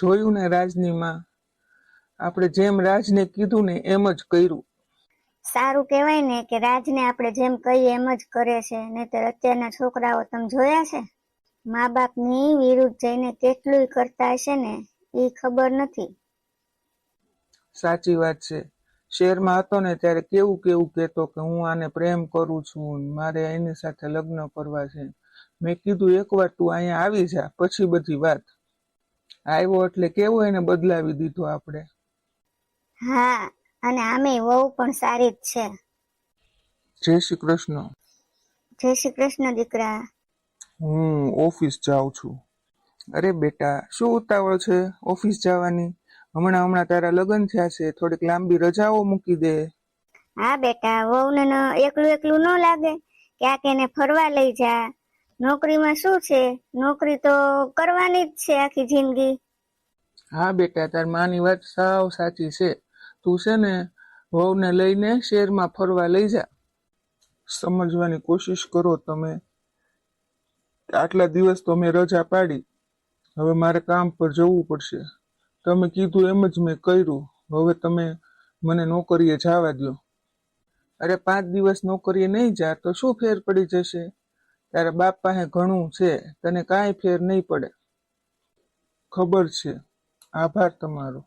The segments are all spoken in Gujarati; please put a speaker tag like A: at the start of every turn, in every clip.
A: જોયું ને રાજની માં આપણે જેમ રાજને કીધું ને એમ જ કર્યું.
B: સારું કહેવાય ને કે રાજને આપણે જેમ કહીએ એમ જ કરે છે નહીતર અત્યારના છોકરાઓ તમે જોયા છે? મા બાપની વિરુદ્ધ જઈને કેટલું કરતા હશે ને એ ખબર નથી.
A: સાચી વાત છે. શહેરમાં હતો ને ત્યારે કેવું કેવું કહેતો કે હું આને પ્રેમ કરું છું મારે એની સાથે લગ્ન કરવા છે. મેં કીધું એકવાર તું અહીંયા આવી જા પછી બધી વાત. આવ્યો એટલે કેવો એને બદલાવી દીધો આપણે?
B: હા અને આમે વહુ પણ સારી જ છે.
A: જય શ્રી કૃષ્ણ.
B: જય શ્રી કૃષ્ણ દીકરા.
A: હું ઓફિસ જાઉં છું. અરે બેટા શું ઉતાવળ છે ઓફિસ જવાની? હમણાં હમણાં તારા લગ્ન થયા છે થોડીક લાંબી રજાઓ મૂકી દે.
B: હા બેટા વહુને ને એકલું એકલું ન લાગે. ક્યાંક એને ફરવા લઈ જા. નોકરીમાં શું છે? નોકરી તો કરવાની જ છે આખી જિંદગી.
A: હા બેટા, તાર માની વાત સાવ સાચી છે. તું છે ને વહુને લઈને શહેરમાં ફરવા લઈ જા. સમજવાની કોશિશ કરો તમે. આટલા દિવસ તો મેં રજા પાડી. હવે મારે કામ પર જવું પડશે. તમે કીધું એમ જ મેં કર્યું. હવે તમે મને નોકરીએ જવા દો અરે પાંચ દિવસ નોકરીએ નહીં જા તો શું ફેર પડી જશે? તારા બાપ પાસે ઘણું છે તને કાંઈ ફેર નહીં પડે. ખબર છે. આભાર તમારો.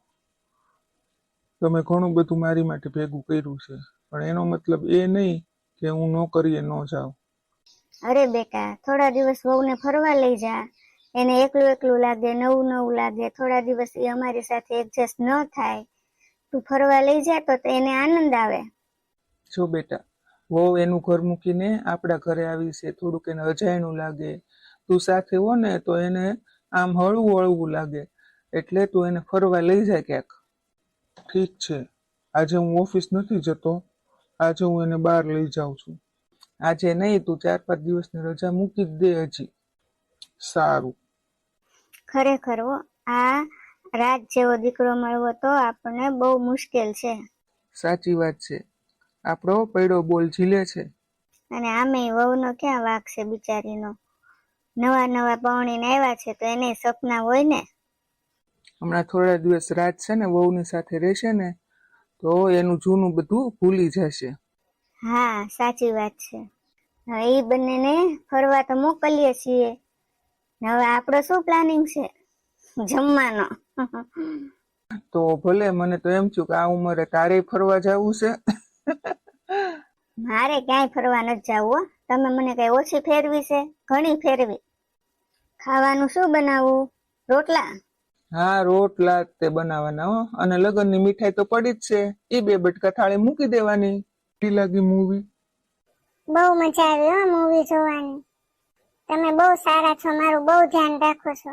A: તમે ઘણું બધું મારી માટે ભેગું કર્યું છે પણ એનો મતલબ એ નહીં કે હું નોકરીએ ન જાઉં.
B: અરે બેટા થોડા દિવસ વહુને ફરવા લઈ જા. એને એકલું એકલું લાગે નવું નવું લાગે. થોડા દિવસ એ અમારી સાથે એડજસ્ટ ન થાય. તું ફરવા લઈ જા તો એને આનંદ આવે.
A: જો બેટા વહુ એનું ઘર મૂકીને આપણા ઘરે આવી છે થોડુંક એને અજાયણું લાગે. તું સાથે હો ને તો એને આમ હળવું હળવું લાગે. એટલે તું એને ફરવા લઈ જાય ક્યાંક. ઠીક છે. આજે હું ઓફિસ નથી જતો. આજે હું એને બહાર લઈ જાઉં છું. આજે નહીં તું ચાર પાંચ દિવસની રજા મૂકી જ દે હજી. સારું.
B: ખરેખર હો આ રાજ જેવો દીકરો મળવો તો આપણને બહુ મુશ્કેલ છે.
A: સાચી વાત છે. આપણો પૈડો બોલ ઝીલે છે.
B: અને આમે વહુનો ક્યાં વાક છે બિચારીનો? નવા નવા પૌણીને આવ્યા છે તો એને સપના હોય ને?
A: હમણાં થોડા દિવસ રાત છે ને વહુની સાથે રહેશે ને તો એનું જૂનું બધું ભૂલી જશે.
B: હા સાચી વાત છે. હવે એ બંનેને ફરવા તો મોકલીએ છીએ. હવે આપણો શું પ્લાનિંગ છે? જમવાનો.
A: તો ભલે મને તો એમ છું કે આ ઉંમરે તારે ફરવા જવું છે.
B: મારે ક્યાંય ફરવા નથી જવું તમે મને કઈ ઓછી ફેરવી છે? ઘણી ફેરવી. ખાવાનું શું બનાવવું રોટલા?
A: હા રોટલા તે બનાવવાના હો. અને લગનની મીઠાઈ તો પડી જ છે. એ બે બટકા થાળી મૂકી દેવાની. કેવી લાગી મૂવી
B: બહુ મજા આવી હો મૂવી જોવાની. તમે બહુ સારા છો મારું બહુ ધ્યાન રાખો છો.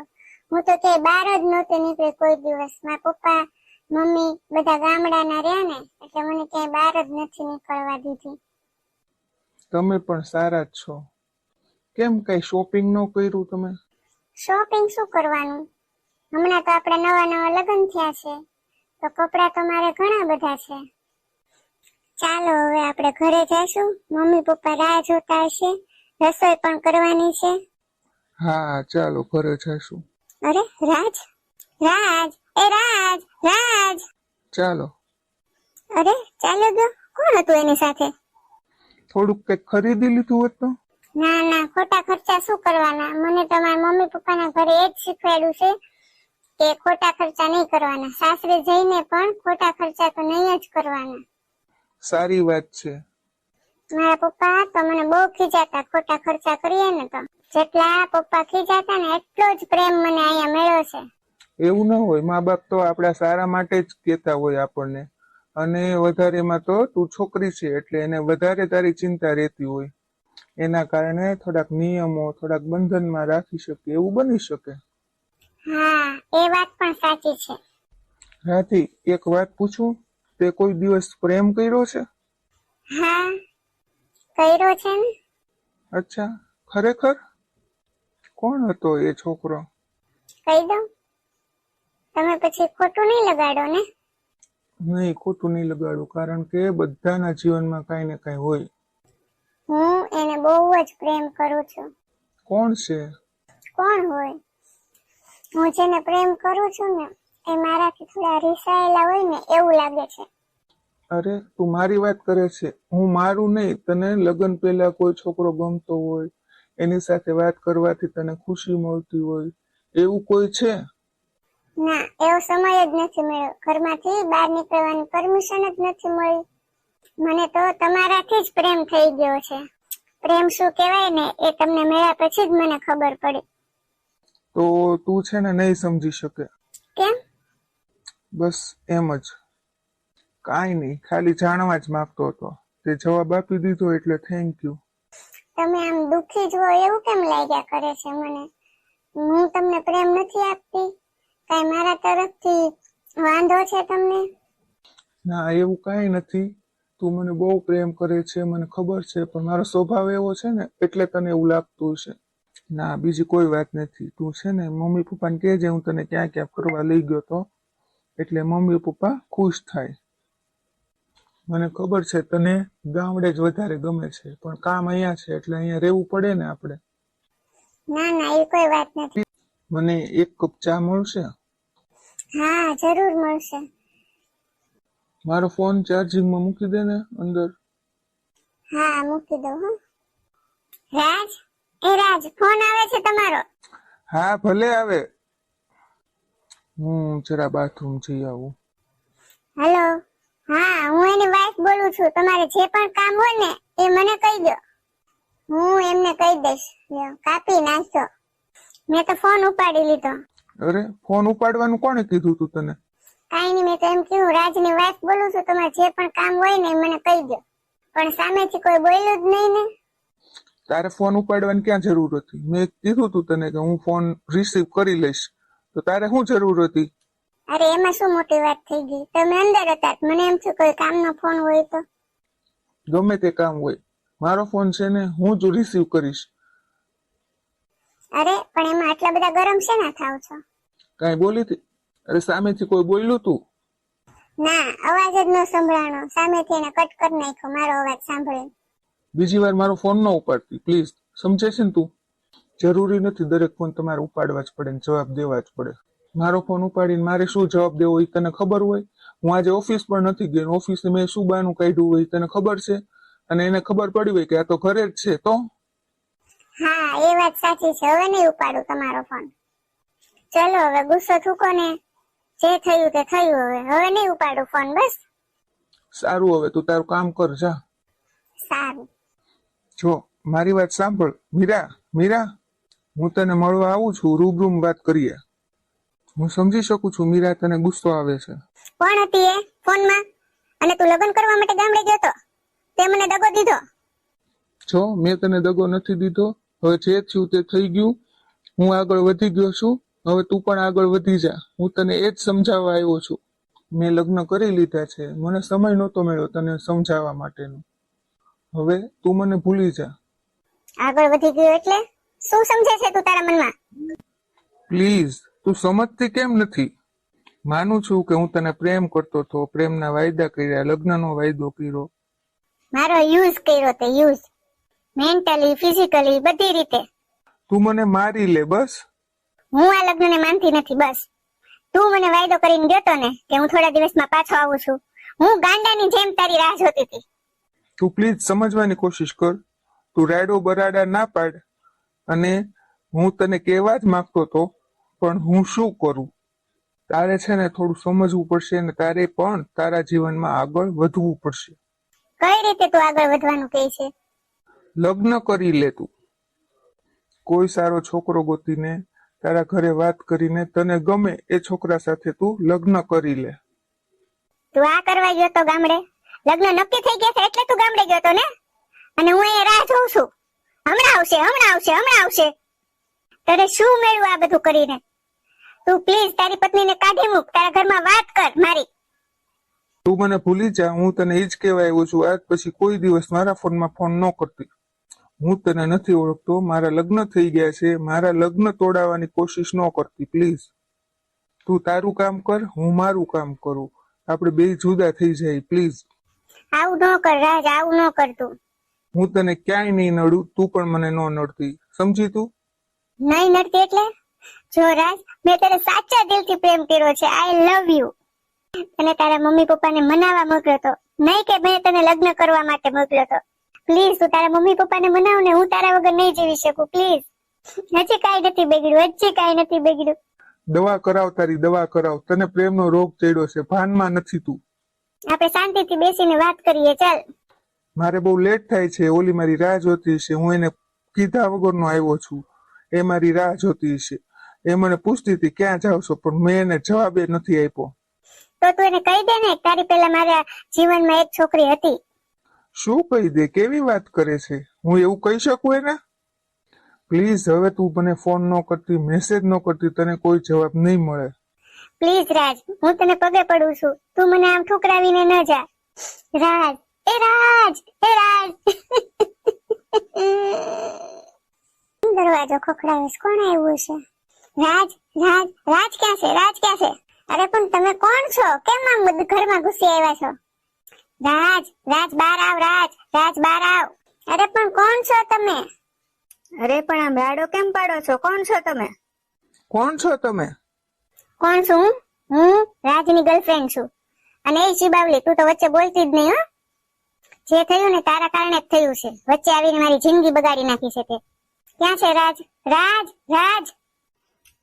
B: હું તો કે બહાર જ નહોતી નીકળી કોઈ દિવસ. મારા પપ્પા મમ્મી બધા ગામડાના રહ્યા ને એટલે મને ક્યાંય બહાર જ નથી નીકળવા દીધી.
A: તમે પણ સારા જ છો. કેમ કઈ શોપિંગ ન કર્યું તમે?
B: શોપિંગ શું કરવાનું? હમણાં તો આપણે નવા નવા લગ્ન થયા છે. તો કપડાં તો મારે ઘણા બધા છે. ચાલો હવે આપણે ઘરે જઈશું. મમ્મી પપ્પા રાહ જોતા હશે. રસોઈ પણ કરવાની છે.
A: હા ચાલો ઘરે જઈશું.
B: અરે રાજ? રાજ? એ રાજ રાજ.
A: ચાલો.
B: અરે ચાલો તો કોણ હતું એની સાથે?
A: થોડુંક કઈ ખરીદી લીધું હોત
B: ના ના ખોટા ખર્ચા શું કરવાના? મને તો મારા મમ્મી પપ્પાના ઘરે એ જ શીખવાડ્યું છે કે ખોટા ખર્ચા નહીં કરવાના. સાસરે જઈને પણ ખોટા ખર્ચા તો નહીં જ કરવાના.
A: સારી વાત છે.
B: મારા પપ્પા તો મને બહુ ખીજાતા ખોટા ખર્ચા કરીએ ને તો. જેટલા પપ્પા ખીજાતા ને એટલો જ પ્રેમ મને અહીંયા મળ્યો છે.
A: એવું ન હોય. મા બાપ તો આપણા સારા માટે જ કહેતા હોય આપણને. અને વધારેમાં તો તું છોકરી છે એટલે એને વધારે તારી ચિંતા રહેતી હોય. એના કારણે થોડાક નિયમો થોડાક બંધનમાં રાખી શકે એવું બની શકે.
B: હા એ વાત પણ સાચી છે.
A: રાધી એક વાત પૂછું? તે કોઈ દિવસ પ્રેમ કર્યો છે?
B: હા કર્યો છે ને.
A: અચ્છા ખરેખર? કોણ હતો એ છોકરો?
B: કહી દઉં. તમે પછી ખોટું નહીં લગાડો ને?
A: નહીં ખોટું નહીં લગાડું કારણ કે બધાના જીવનમાં કાંઈ ને કાંઈ હોય.
B: હું એને બહુ જ પ્રેમ કરું છું.
A: કોણ છે?
B: કોણ હોય? હું જેને પ્રેમ કરું છું ને એ મારાથી થોડા રિસાયેલા હોય ને એવું લાગે છે.
A: અરે તું મારી વાત કરે છે. હું મારું નહીં તને લગ્ન પહેલા કોઈ છોકરો ગમતો હોય એની સાથે વાત કરવાથી તને ખુશી મળતી હોય એવું કોઈ છે?
B: ના એવો સમય જ નથી મળ્યો. ઘરમાંથી બહાર નીકળવાની પરમિશન જ નથી મળી. મને તો તમારાથી જ પ્રેમ થઈ ગયો છે. પ્રેમ શું કહેવાય ને એ તમને મળ્યા પછી જ મને ખબર પડી.
A: તો તું છે ને નહીં સમજી શકે.
B: કેમ?
A: બસ એમ જ. કાઈ નહીં ખાલી જાણવા જ માંગતો હતો. તે જવાબ આપી દીધો એટલે થેન્ક યુ
B: તમે આમ દુઃખી જ હોય એવું કેમ લાગ્યા કરે છે મને? હું તમને પ્રેમ નથી આપતી. કઈ મારા તરફથી વાંધો છે તમને?
A: ના એવું કાંઈ નથી. તું મને બહુ પ્રેમ કરે છે મને ખબર છે પણ મારો સ્વભાવ એવો છે ને એટલે તને એવું લાગતું હશે. ના બીજી કોઈ વાત નથી. તું છે ને મમ્મી પપ્પાને કહેજે હું તને ક્યાં ક્યાં ફરવા લઈ ગયો તો. એટલે મમ્મી પપ્પા ખુશ થાય. મને ખબર છે તને ગામડે જ વધારે ગમે છે પણ કામ અહીંયા છે એટલે અહીંયા રહેવું પડે ને આપણે.
B: ના ના એ કોઈ વાત નથી.
A: મને એક કપ ચા મળશે?
B: હા જરૂર મળશે.
A: મારો ફોન ચાર્જિંગમાં મૂકી દે ને અંદર.
B: હા મૂકી દઉં હો. રાજ એ રાજ ફોન આવે છે તમારો?
A: હા ભલે આવે. હું જરા બાથરૂમ જઈ આવું.
B: હેલો. હા હું એની વાઈફ બોલું છું. તમારે જે પણ કામ હોય ને એ મને કહી દો. હું એમને કહી દઈશ. કાપી નાખજો. મેં તો ફોન ઉપાડી લીધો.
A: અરે ફોન ઉપાડવાનું કોણે કીધું તું તને?
B: કાઈ નહીં મેં તો એમ રાજ રાજની વાત બોલું છું તમારે જે પણ કામ હોય ને મને કહી દો પણ સામેથી કોઈ બોલ્યું જ નહીં ને.
A: તારે ફોન ઉપાડવાની ક્યાં જરૂર હતી? મેં કીધું તું તને કે હું ફોન રિસીવ કરી લઈશ. તો તારે શું જરૂર હતી?
B: અરે એમાં શું મોટી વાત થઈ ગઈ? તમે અંદર હતા મને એમ થયું કોઈ કામનો ફોન હોય તો.
A: ગમે તે કામ હોય. મારો ફોન છે ને હું જ રિસીવ કરીશ.
B: અરે પણ એમાં આટલા બધા ગરમ શેના થાવ છો?
A: કાંઈ બોલી હતી? અરે સામેથી કોઈ બોલ્યું તું?
B: ના અવાજ જ ન સંભળાણો. સામેથી એને કટ કરી નાખ્યો. મારો અવાજ સાંભળે.
A: બીજી વાર મારો ફોન ન ઉપાડતી. પ્લીઝ સમજે છે ને તું? જરૂરી નથી દરેક ફોન તમારે ઉપાડવા જ પડે ને જવાબ દેવા જ પડે. મારો ફોન ઉપાડીને મારે શું જવાબ દેવો એ તને ખબર હોય? હું આજે ઓફિસ પણ નથી ગયો ઓફિસે મેં શું બાનું કાઢ્યું હોય તને ખબર છે? અને એને ખબર પડી હોય કે આ તો ઘરે જ છે તો?
B: હા એ વાત સાચી છે. હવે નહીં ઉપાડું તમારો ફોન. ચલો હવે ગુસ્સો થૂકો ને. જે થયું તે થયું હવે. હવે નહીં ઉપાડું ફોન બસ.
A: સારું હવે તું તારું કામ કર જા.
B: સારું.
A: જો મારી વાત સાંભળ. મીરા મીરા હું તને મળવા આવું છું રૂબરૂમ વાત કરીએ. હું સમજી શકું છું મીરા તને ગુસ્સો આવે છે.
B: કોણ હતી એ ફોનમાં? અને તું લગ્ન કરવા માટે ગામડે ગયો તો? તે મને દગો દીધો?
A: જો મેં તને દગો નથી દીધો. હવે જે થયું તે થઈ ગયું. હું આગળ વધી ગયો છું. હવે તું પણ આગળ વધી જા. હું તને એ જ સમજાવવા આવ્યો છું. મેં લગ્ન કરી લીધા છે. મને સમય નહોતો મળ્યો તને સમજાવવા માટેનો. હવે તું મને ભૂલી જા.
B: આગળ વધી ગયો એટલે શું સમજે છે તું તારા મનમાં?
A: પ્લીઝ તું સમજતી કેમ નથી? માનું છું કે હું તને પ્રેમ કરતો હતો પ્રેમના વાયદા કર્યા લગ્નનો વાયદો કર્યો.
B: મારો યુઝ કર્યો તે યુઝ. મેન્ટલી ફિઝિકલી બધી રીતે.
A: તું મને મારી લે બસ.
B: હું આ લગ્નને માનતી નથી બસ. તું મને વાયદો કરીને ગયો તો ને કે હું થોડા દિવસમાં પાછો આવું છું. હું ગાંડાની જેમ તારી રાહ જોતી હતી.
A: તું પ્લીઝ સમજવાની કોશિશ કર. તું રાયડો બરાડા ના પાડ અને હું તને કહેવા જ માંગતો હતો પણ હું શું કરું? તારે છે ને થોડું સમજવું પડશે અને તારે પણ તારા જીવનમાં આગળ વધવું પડશે.
B: કઈ રીતે તું આગળ વધવાનું કહે છે?
A: લગ્ન કરી લે તું. કોઈ સારો છોકરો ગોતીને તારા ઘરે વાત કરીને તને ગમે એ છોકરા સાથે તું લગ્ન કરી લે.
B: તું આ કરવા ગયો તો ગામડે? લગ્ન નક્કી થઈ ગયા છે એટલે તું ગામડે ગયો તો ને? અને હું અહીંયા રાહ જોઉં છું. હમણાં આવશે હમણાં આવશે હમણાં આવશે. તારે શું મેળવું આ બધું કરીને? તું પ્લીઝ તારી પત્નીને કાઢી મૂક તારા ઘરમાં વાત કર મારી.
A: તું મને ભૂલી જા હું તને એ જ કહેવા આવ્યો છું. આજ પછી કોઈ દિવસ મારા ફોનમાં ફોન ન કરતી. હું તને નથી ઓળખતો મારા લગ્ન થઈ ગયા છે મારા લગ્ન તોડાવવાની કોશિશ ન કરતી પ્લીઝ. તું તારું કામ કર હું મારું કામ કરું. આપણે બે જુદા થઈ જાય પ્લીઝ.
B: આવું ન કર રાજ આવું ન કર તું.
A: હું તને ક્યાંય નહીં નડું તું પણ મને ન નડતી. સમજી તું?
B: નહીં નડતી એટલે? જો રાજ મેં તને સાચા દિલથી પ્રેમ કર્યો છે આઈ લવ યુ અને તારા મમ્મી પપ્પાને મનાવવા મોકલ્યો તો નહીં કે મેં તને લગ્ન કરવા માટે મોકલ્યો તો. પ્લીઝ તું તારા મમ્મી પપ્પાને મનાવ ને હું તારા વગર નહીં જીવી શકું. પ્લીઝ હજી કાંઈ નથી બગડ્યું હજી કાંઈ નથી બગડ્યું.
A: દવા કરાવ તારી દવા કરાવ. તને પ્રેમનો રોગ ચડ્યો છે ભાનમાં નથી તું.
B: આપણે શાંતિથી બેસીને વાત કરીએ ચાલ.
A: મારે બહુ લેટ થાય છે ઓલી મારી રાહ જોતી છે હું એને કીધા વગરનો આવ્યો છું. એ મારી રાહ જોતી છે એ મને પૂછતી હતી ક્યાં જાવ છો? પણ મેં એને જવાબ એ નથી આપ્યો.
B: તો તું એને કહી દે ને તારી પહેલા મારા જીવનમાં એક છોકરી હતી.
A: શું કહી દે? કેવી વાત કરે છે? હું એવું કહી શકું એને? પ્લીઝ હવે તું મને ફોન ન કરતી મેસેજ ન કરતી, તને કોઈ જવાબ નહીં મળે.
B: પ્લીઝ રાજ હું તને પગે પડું છું. તું મને આમ ઠુકરાવીને ન જા. રાજ એ રાજ એ રાજ દરવાજો ખખડાવે છે. કોણ આવ્યું છે રાજ રાજ રાજ ક્યાં છે? રાજ ક્યાં છે? અરે પણ તમે કોણ છો? કેમ આમ બધું ઘરમાં ઘૂસી આવ્યા છો? રાજ રાજ બહાર આવ રાજ રાજ બહાર આવ. અરે પણ કોણ છો તમે? અરે પણ આમ રાડો કેમ પાડો છો? કોણ છો તમે?
A: કોણ છો તમે?
B: કોણ છું? હું? હું રાજની ગર્લફ્રેન્ડ છું. અને એ શિબાવલી તું તો વચ્ચે બોલતી જ નહીં હો. જે થયું ને તારા કારણે જ થયું છે. વચ્ચે આવીને મારી જિંદગી બગાડી નાખી છે તે. ક્યાં છે રાજ? રાજ રાજ!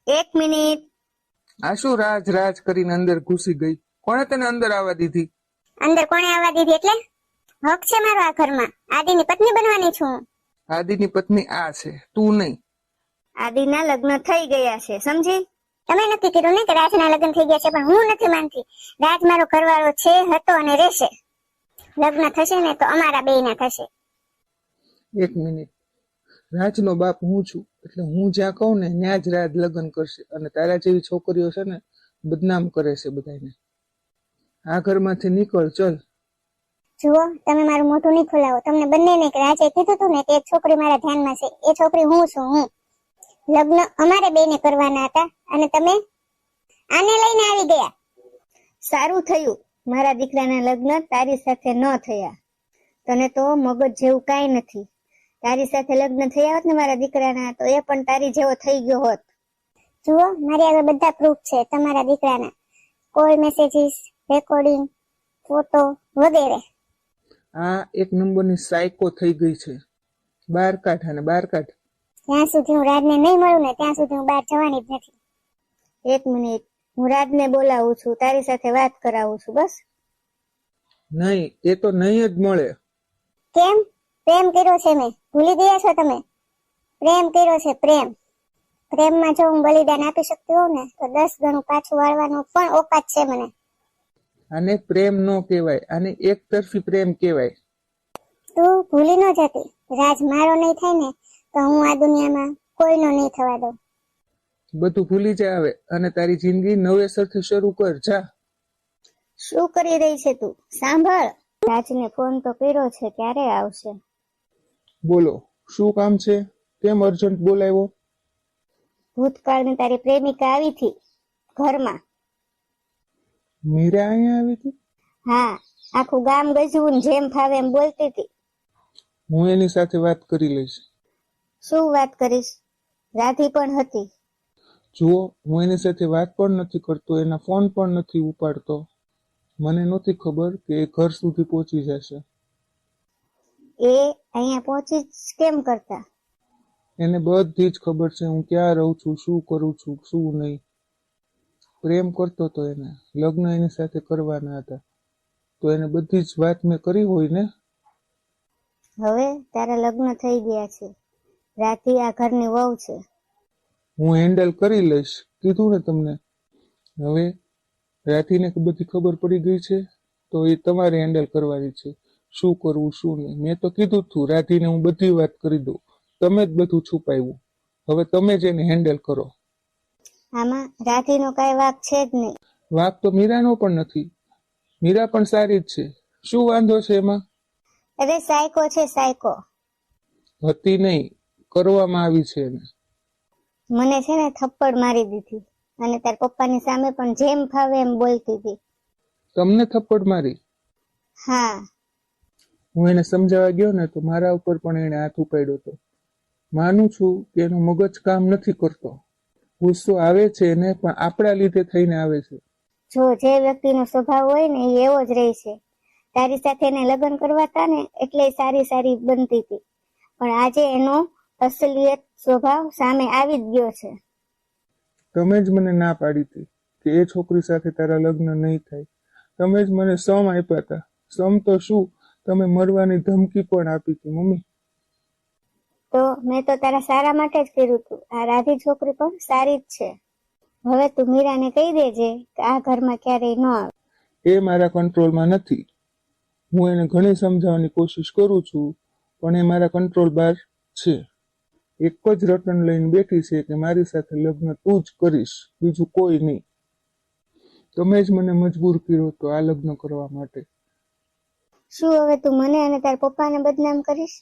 B: એક મિનિટ.
A: આ શું રાજ રાજ કરીને અંદર ઘૂસી ગઈ? કોણે તને અંદર આવવા દીધી?
B: અંદર કોણે આવવા દીધી એટલે? હક છે મારો આ ઘરમાં. આદિની પત્ની બનવાની છું હું.
A: આદિની પત્ની આ છે. તું નહીં.
B: આદિના લગ્ન થઈ ગયા છે સમજી? તમે નક્કી કર્યું ને કે રાજના લગ્ન થઈ ગયા છે પણ હું નથી માનતી. રાજ મારો ઘરવાળો છે હતો અને રહેશે. લગ્ન થશે ને તો અમારા બેયના થશે.
A: એક મિનિટ. રાજનો બાપ હું છું એટલે હું જ્યાં કહું ને ત્યાં જ રાજ લગ્ન કરશે અને તારા જેવી છોકરીઓ છે ને બદનામ કરે છે બધાને આ ઘરમાંથી નીકળ ચલ.
B: જુઓ તમે મારું મોઢું નહીં ખોલાવો. તમને બંનેને રાજે કીધું હતું ને કે એક છોકરી મારા ધ્યાનમાં છે. એ છોકરી હું છું હું. લગ્ન અમારે બેને કરવાના હતા અને તમે આને લઈને આવી ગયા. સારું થયું. મારા દીકરાના લગ્ન તારી સાથે ન થયા. તને તો મગજ જેવું કાંઈ નથી. તારી સાથે લગ્ન થયા હોત ને મારા દીકરાના તો એ પણ તારી જેવો થઈ ગયો હોત. જુઓ મારી આગળ બધા પ્રૂફ છે તમારા દીકરાના. કોલ મેસેજીસ રેકોર્ડિંગ ફોટો વગેરે.
A: આ એક નંબરની સાયકો થઈ ગઈ છે. બાર કાઢ અને બાર કાઢ.
B: જ્યાં સુધી હું રાજને નહીં મળું ને ત્યાં સુધી હું બહાર જવાની જ નથી. એક મિનિટ હું રાજને બોલાવું છું તારી સાથે વાત કરાવું છું બસ?
A: નહીં એ તો નહીં જ મળે.
B: કેમ? પ્રેમ કર્યો છે મેં. ભૂલી ગયા છો તમે? પ્રેમ કર્યો છે પ્રેમ. પ્રેમમાં જો હું બલિદાન આપી શકતી હોઉં ને તો દસ ગણું પાછું વાળવાનું પણ ઓકાત છે મને.
A: આને પ્રેમ નો કહેવાય આને એક તરફી પ્રેમ કહેવાય.
B: તું ભૂલી ન જતી. રાજ મારો નહીં થાય ને તો હું આ દુનિયામાં કોઈનો નહીં થવા દઉં.
A: બધું ભૂલી જા આવે અને તારી જિંદગી નવેસરથી શરૂ કર જા.
B: શું કરી રહી છે તું? સાંભળ. રાજને ફોન તો કર્યો છે ક્યારે આવશે?
A: બોલો શું કામ છે? કેમ અર્જન્ટ બોલાવ્યો?
B: ભૂતકાળની તારી પ્રેમિકા આવી હતી ઘરમાં.
A: મીરા અહીંયા આવી હતી?
B: હા આખું ગામ ગજવું ને જેમ ફાવે એમ બોલતી હતી.
A: હું એની સાથે વાત કરી લઈશ.
B: શું વાત કરીશ? રાધી પણ હતી.
A: જુઓ હું એની સાથે વાત પણ નથી કરતો એના ફોન પણ નથી ઉપાડતો. મને નહોતી ખબર કે એ ઘર સુધી પહોંચી જશે.
B: એ અહીંયા પહોંચી કેમ કરતા?
A: એને બધી જ ખબર છે હું ક્યાં રહું છું શું કરું છું શું નહીં. પ્રેમ કરતો તો એને લગ્ન એની સાથે કરવાના હતા. તો એને બધી જ વાત મેં કરી હોય ને?
B: હવે તારા લગ્ન થઈ ગયા છે. રાધી આ ઘરની વહુ છે.
A: હું હેન્ડલ કરી લઈશ. કીધું ને તમને. હવે રાતીને બધી ખબર પડી ગઈ છે તો એ તમારે હેન્ડલ કરવાની છે. શું કરવું શું નહીં. મેં તો કીધું જ તું રાધીને હું બધી વાત કરી દઉં. તમે જ બધું છુપાવ્યું. હવે તમે જ એને હેન્ડલ કરો.
B: આમાં રાધીનો કાંઈ વાક છે જ નહીં.
A: વાક તો મીરાનો પણ નથી. મીરા પણ સારી જ છે. શું વાંધો છે એમાં?
B: અરે સાયકો છે સાયકો.
A: હતી નહીં. કરવામાં આવી છે એને.
B: મને છે ને થપ્પડ મારી દીધી. અને તાર પપ્પાની સામે પણ જેમ ફાવે એમ બોલતી હતી.
A: તમને થપ્પડ મારી?
B: હા.
A: હું એને સમજાવવા ગયો ને તો મારા ઉપર પણ એને હાથ ઉપાડ્યો હતો માનું છું કે એનું મગજ કામ નથી કરતો. ગુસ્સો આવે છે ને પણ આપણા લીધે થઈને આવે છે.
C: જો જે વ્યક્તિનો સ્વભાવ હોય ને એ એવો જ રહે છે. તારી સાથે એને લગ્ન કરવાતા ને એટલે સારી સારી બનતી હતી. પણ આજે એનો અસલિયત સ્વભાવ સામે આવી જ ગયો છે.
A: તમે જ મને ના પાડી હતી કે એ છોકરી સાથે તારા લગ્ન નહીં થાય. તમે જ મને સમ આપ્યા હતા. સમ તો શું? તમે મરવાની ધમકી પણ આપી હતી મમ્મી.
C: તો મેં તો તારા સારા માટે જ કર્યું હતું આ રાધી છોકરી પણ સારી જ છે. હવે તું મીરાને કહી દેજે કે આ ઘરમાં ક્યારેય ન આવે.
A: એ મારા કંટ્રોલમાં નથી. હું એને ઘણી સમજાવવાની કોશિશ કરું છું પણ એ મારા કંટ્રોલ બહાર છે. એક જ રટન લઈને બેઠી છે કે મારી સાથે લગ્ન તું જ કરીશ બીજું કોઈ નહીં. તમે જ મને મજબૂર કર્યો હતો આ લગ્ન કરવા માટે.
C: શું હવે તું મને અને તારા પપ્પાને બદનામ કરીશ?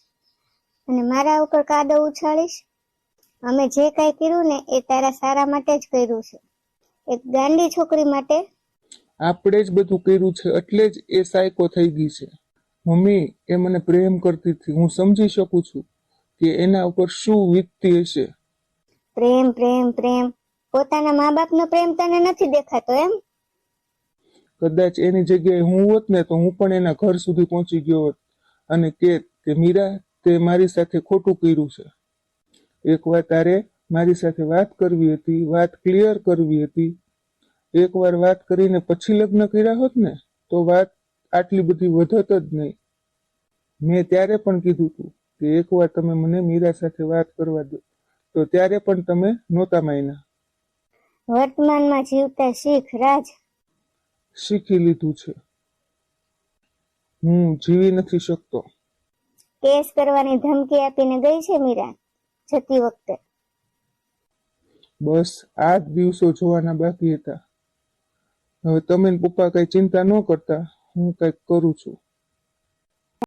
C: અને મારા ઉપર કાદો ઉછાળીશ? અમે જે કાંઈ કર્યું ને એ તારા સારા માટે જ કર્યું છે. એક ગાંડી છોકરી માટે
A: આપણે જ બધું કર્યું છે એટલે જ એ સાયકો થઈ ગઈ છે. મમ્મી એ મને પ્રેમ કરતી હતી. હું સમજી શકું છું કે એના ઉપર શું વીતતી હશે.
C: પ્રેમ પ્રેમ પ્રેમ. પોતાના મા બાપનો પ્રેમ તને નથી દેખાતો એમ?
A: કદાચ એની જગ્યાએ હું હોત ને તો હું પણ એના ઘર સુધી પહોંચી ગયો હોત. અને કે કે મીરા તે મારી સાથે ખોટું કર્યું છે. એકવાર તારે મારી સાથે વાત કરવી હતી વાત ક્લિયર કરવી હતી. એકવાર વાત કરીને પછી લગ્ન કર્યા હોત ને તો વાત આટલી બધી વધત જ નહીં. મેં ત્યારે પણ કીધું હતું કે એકવાર તમે મને મીરા સાથે વાત કરવા દો તો ત્યારે પણ તમે નહોતા માન્યા
C: વર્તમાનમાં જીવતા શીખ રાજ.
A: શીખી લીધું છે. હું જીવી નથી શકતો.
C: કેસ કરવાની ધમકી આપીને ગઈ છે મીરા, જતી વખતે?
A: બસ આ દિવસો જોવાના બાકી હતા. હવે તમે પપ્પા કઈ ચિંતા ન કરતા, હું કંઈક કરું છું.